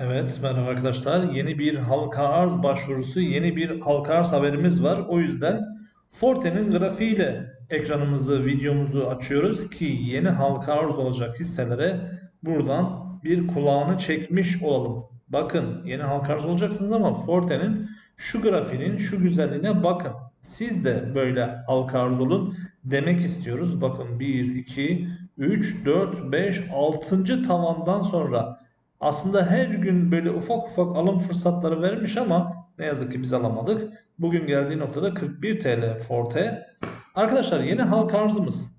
Evet, merhaba arkadaşlar. Yeni bir halka arz başvurusu, yeni bir halka arz haberimiz var. O yüzden Forte'nin grafiğiyle ekranımızı, videomuzu açıyoruz ki yeni halka arz olacak hisselere buradan bir kulağını çekmiş olalım. Bakın yeni halka arz olacaksınız ama Forte'nin şu grafiğinin şu güzelliğine bakın. Siz de böyle halka arz olun demek istiyoruz. Bakın 1, 2, 3, 4, 5, 6. tavandan sonra aslında her gün böyle ufak ufak alım fırsatları vermiş ama ne yazık ki biz alamadık. Bugün geldiği noktada 41 TL Forte. Arkadaşlar yeni halka arzımız.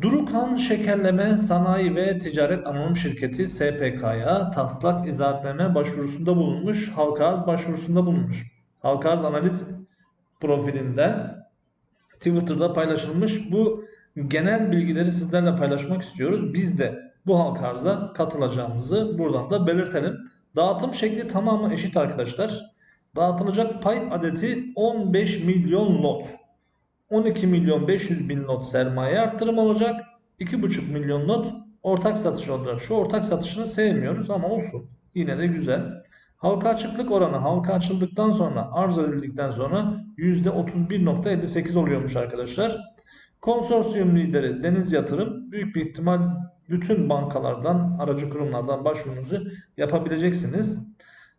Durukan Şekerleme Sanayi ve Ticaret Anonim Şirketi SPK'ya taslak izahatname başvurusunda bulunmuş, halka arz başvurusunda bulunmuş. Halka arz analiz profilinden Twitter'da paylaşılmış bu genel bilgileri sizlerle paylaşmak istiyoruz. Biz de bu halka arza katılacağımızı buradan da belirtelim. Dağıtım şekli tamamı eşit arkadaşlar. Dağıtılacak pay adeti 15 milyon lot. 12 milyon 500 bin lot sermaye artırım olacak. 2,5 milyon lot ortak satış olacak. Şu ortak satışını sevmiyoruz ama olsun. Yine de güzel. Halka açıklık oranı halka açıldıktan sonra arz edildikten sonra %31.58 oluyormuş arkadaşlar. Konsorsiyum lideri Deniz Yatırım büyük bir ihtimal bütün bankalardan, aracı kurumlardan başvurunuzu yapabileceksiniz.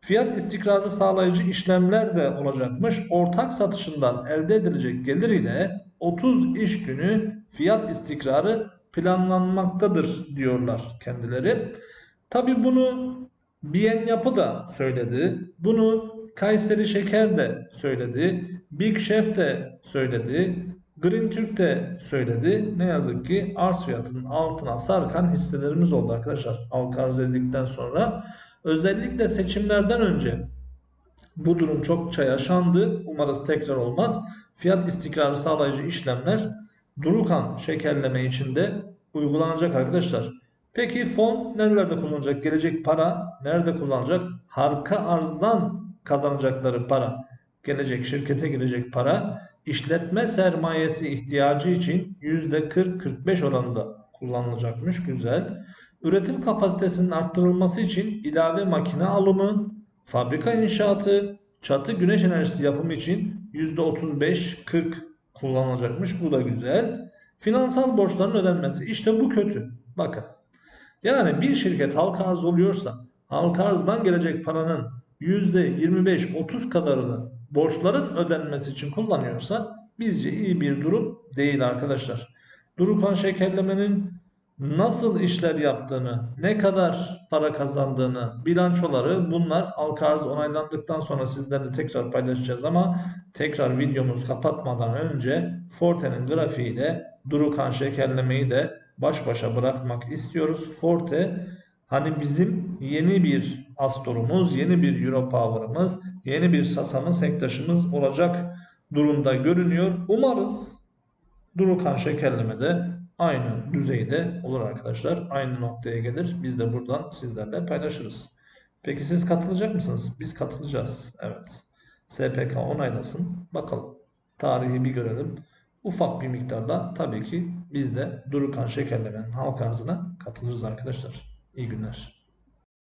Fiyat istikrarı sağlayıcı işlemler de olacakmış. Ortak satışından elde edilecek gelir ile 30 iş günü fiyat istikrarı planlanmaktadır diyorlar kendileri. Tabi bunu Biyen Yapı da söyledi. Bunu Kayseri Şeker de söyledi. Big Chef de söyledi. Green Türk de söyledi. Ne yazık ki arz fiyatının altına sarkan hisselerimiz oldu arkadaşlar. Halka arz edildikten sonra. Özellikle seçimlerden önce bu durum çokça yaşandı. Umarız tekrar olmaz. Fiyat istikrarı sağlayıcı işlemler Durukan şekerleme içinde uygulanacak arkadaşlar. Peki fon nerelerde kullanacak? Gelecek para nerede kullanacak? Harka arzdan kazanacakları para. Gelecek şirkete girecek para işletme sermayesi ihtiyacı için %40-45 oranında kullanılacakmış. Güzel. Üretim kapasitesinin arttırılması için ilave makine alımı, fabrika inşaatı, çatı güneş enerjisi yapımı için %35-40 kullanılacakmış. Bu da güzel. Finansal borçların ödenmesi. İşte bu kötü. Bakın. Yani bir şirket halka arz oluyorsa halka arzdan gelecek paranın %25-30 kadarını borçların ödenmesi için kullanıyorsa bizce iyi bir durum değil arkadaşlar. Durukan şekerlemenin nasıl işler yaptığını, ne kadar para kazandığını, bilançoları bunlar halka arz onaylandıktan sonra sizlerle tekrar paylaşacağız ama tekrar videomuz kapatmadan önce Forte'nin grafiğiyle Durukan şekerlemeyi de baş başa bırakmak istiyoruz. Forte Hani bizim yeni bir Astor'umuz, yeni bir Europower'ımız, yeni bir Sasam'ın sektaşımız olacak durumda görünüyor. Umarız Durukan şekerleme de aynı düzeyde olur arkadaşlar. Aynı noktaya gelir. Biz de buradan sizlerle paylaşırız. Peki siz katılacak mısınız? Biz katılacağız. Evet. SPK onaylasın. Bakalım. Tarihi bir görelim. Ufak bir miktarda tabii ki biz de Durukan şekerlemenin halk arzına katılırız arkadaşlar. İyi günler.